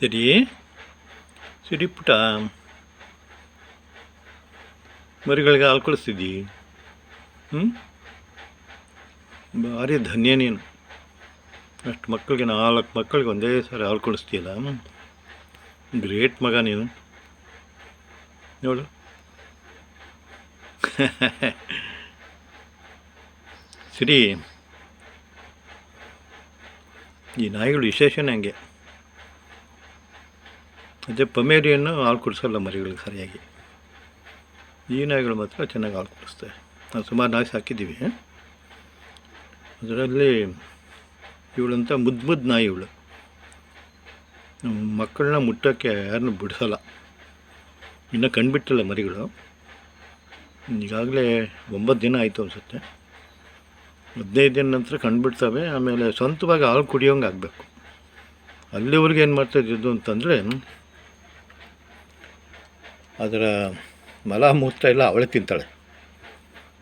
ಸರಿ ಸರಿ ಪುಟ ಮರಿಗಳಿಗೆ ಹಾಲು ಕೊಡಿಸ್ತಿದ್ದಿ ಹ್ಞೂ ಭಾರಿ ಧನ್ಯ ನೀನು ಅಷ್ಟು ಮಕ್ಕಳಿಗೆ ನಾಲ್ಕು ಮಕ್ಕಳಿಗೆ ಒಂದೇ ಸಾರಿ ಹಾಲು ಕೊಡಿಸ್ತೀಯಲ್ಲ ಗ್ರೇಟ್ ಮಗ ನೀನು ನೋಡು ಸರಿ ಈ ನಾಯಿಗಳು ವಿಶೇಷನೇ ಹಂಗೆ ಅದೇ ಪಮೇರಿಯನ್ನು ಹಾಲು ಕುಡಿಸಲ್ಲ ಮರಿಗಳಿಗೆ ಸರಿಯಾಗಿ. ಈ ನಾಯಿಗಳು ಮಾತ್ರ ಚೆನ್ನಾಗಿ ಹಾಲು ಕುಡಿಸ್ತವೆ ನಾವು ಸುಮಾರು ನಾಯಿ ಸಾಕಿದ್ದೀವಿ. ಅದರಲ್ಲಿ ಇವಳಂತ ಮುದ್ದು ನಾಯಿ ಇವಳು. ಮಕ್ಕಳನ್ನ ಮುಟ್ಟೋಕ್ಕೆ ಯಾರನ್ನೂ ಬಿಡಿಸಲ್ಲ. ಇನ್ನೂ ಕಂಡುಬಿಟ್ಟಿಲ್ಲ ಮರಿಗಳು. ಈಗಾಗಲೇ ಒಂಬತ್ತು ದಿನ ಆಯಿತು ಅನಿಸುತ್ತೆ. ಹದಿನೈದು ದಿನ ನಂತರ ಕಂಡುಬಿಡ್ತವೆ. ಆಮೇಲೆ ಸ್ವಂತವಾಗಿ ಹಾಲು ಕುಡಿಯೋಂಗೆ ಆಗಬೇಕು. ಅಲ್ಲಿವರೆಗೆ ಏನು ಮಾಡ್ತಾಯಿದ್ದು ಅಂತಂದರೆ ಅದರ ಮಲ ಮೂತ್ರ ಎಲ್ಲ ಅವಳೆ ತಿಂತಾಳೆ.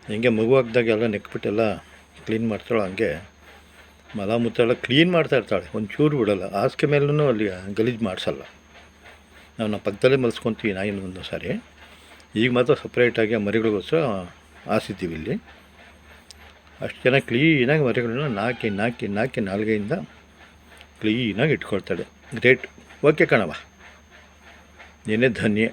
ಹಿಂಗೆ ಮಗು ಹಾಕ್ದಾಗೆಲ್ಲ ನೆಕ್ಬಿಟ್ಟೆಲ್ಲ ಕ್ಲೀನ್ ಮಾಡ್ತಾಳೆ ಹಂಗೆ ಮಲ ಮೂತ್ರ ಎಲ್ಲ ಕ್ಲೀನ್ ಮಾಡ್ತಾ ಇರ್ತಾಳೆ. ಚೂರು ಬಿಡೋಲ್ಲ. ಹಾಸಿಗೆ ಮೇಲೂ ಅಲ್ಲಿ ಗಲೀಜು ಮಾಡಿಸಲ್ಲ. ನಾವು ನಮ್ಮ ಪಕ್ಕದಲ್ಲೇ ಮಲ್ಸ್ಕೊತೀವಿ ನಾಯಿನ ಒಂದು ಸಾರಿ ಈಗ ಮಾತ್ರ ಸಪ್ರೇಟಾಗಿ ಆ ಮರಿಗಳಿಗೋಸ್ಕರ ಹಾಸಿದ್ದೀವಿ ಇಲ್ಲಿ. ಅಷ್ಟು ಜನ ಕ್ಲೀನಾಗಿ ಮರಿಗಳನ್ನ ನಾಕಿ ನಾಕಿ ನಾಕಿ ನಾಲ್ಗೆಯಿಂದ ಕ್ಲೀನಾಗಿ ಇಟ್ಕೊಳ್ತಾಳೆ. ಗ್ರೇಟ್ ಓಕೆ ಕಣವ ನೀನೇ ಧನ್ಯ.